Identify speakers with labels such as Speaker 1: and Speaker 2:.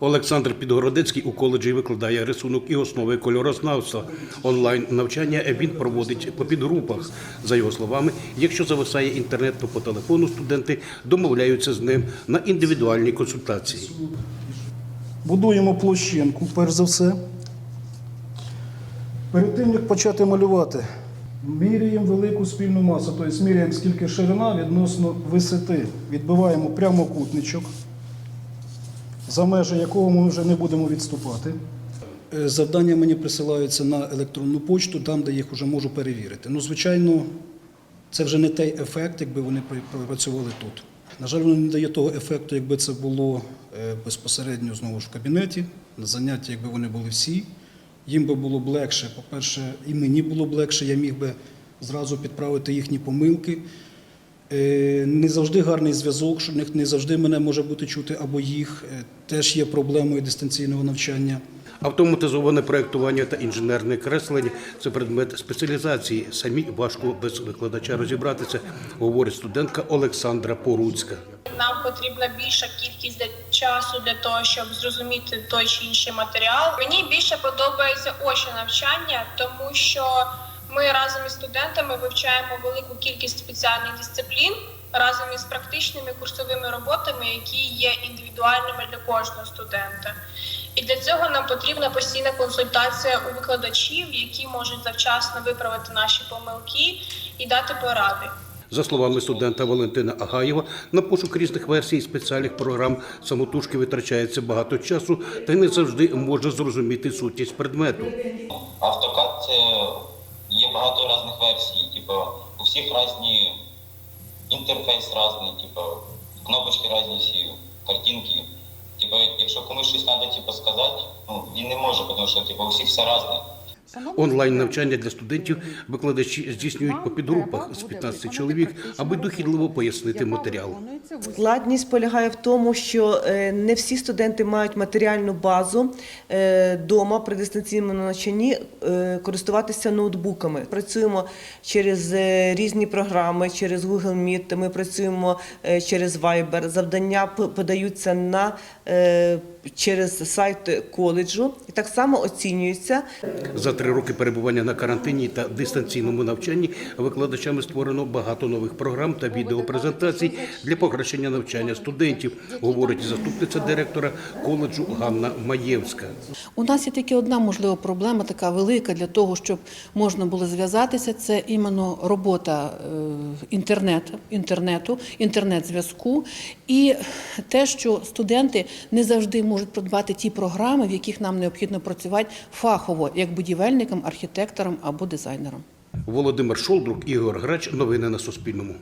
Speaker 1: Олександр Підгородецький у коледжі викладає рисунок і основи кольорознавства. Онлайн навчання він проводить по підгрупах. За його словами, якщо зависає інтернет, то по телефону студенти домовляються з ним на індивідуальні консультації.
Speaker 2: Будуємо площинку, перш за все. Перед тим, як почати малювати, міряємо велику спільну масу, тобто міряємо, скільки ширина відносно висоти. Відбиваємо прямокутничок, за межі якого ми вже не будемо відступати. Е, Завдання мені присилаються на електронну почту, там, де їх вже можу перевірити. Ну, звичайно, це вже не той ефект, якби вони пр- працювали тут. На жаль, воно не дає того ефекту, якби це було е, безпосередньо знову ж в кабінеті, на занятті, якби вони були всі. Їм би було б легше. По-перше, і мені було б легше, я міг би зразу підправити їхні помилки. Е, Не завжди гарний зв'язок, що не завжди мене може бути чути або їх. Е, Теж є проблемою дистанційного навчання.
Speaker 1: Автоматизоване проєктування та інженерне креслення це предмет спеціалізації. Самі важко без викладача розібратися, говорить студентка Олександра Поруцька.
Speaker 3: Нам потрібна більша кількість часу для того, щоб зрозуміти той чи інший матеріал. Мені більше подобається очне навчання, тому що ми разом із студентами вивчаємо велику кількість спеціальних дисциплін разом із практичними курсовими роботами, які є індивідуальними для кожного студента. І для цього нам потрібна постійна консультація у викладачів, які можуть завчасно виправити наші помилки і дати поради.
Speaker 1: За словами студента Валентина Агаєва, на пошук різних версій спеціальних програм самотужки витрачається багато часу та й не завжди може зрозуміти сутність предмету.
Speaker 4: Автокад багато різних версій, типу, у всіх різні інтерфейс різний, типу, кнопочки різні всі, картинки. Типу, якщо комусь щось треба типу, сказати, ну, він не може, тому що типу, у всіх все різне.
Speaker 1: Онлайн навчання для студентів викладачі здійснюють по підгрупах з 15 чоловік, аби дохідливо пояснити матеріал.
Speaker 5: Складність полягає в тому, що е, не всі студенти мають матеріальну базу вдома при дистанційному навчанні е, користуватися ноутбуками. Працюємо через е, різні програми, через Google Meet, ми працюємо е, через Viber. Завдання подаються на е, через сайт коледжу і так само оцінюються.
Speaker 1: За три роки перебування на карантині та дистанційному навчанні викладачами створено багато нових програм та відеопрезентацій для покращення навчання студентів, говорить заступниця директора коледжу Ганна Маєвська.
Speaker 6: У нас є тільки одна можлива проблема, така велика для того, щоб можна було зв'язатися. Це іменно робота е, інтернету, інтернету, інтернет-зв'язку, і те, що студенти не завжди можуть придбати ті програми, в яких нам необхідно працювати фахово, як будівельникам, архітекторам або дизайнерам.
Speaker 1: Володимир Шолдрук, Ігор Грач. Новини на Суспільному.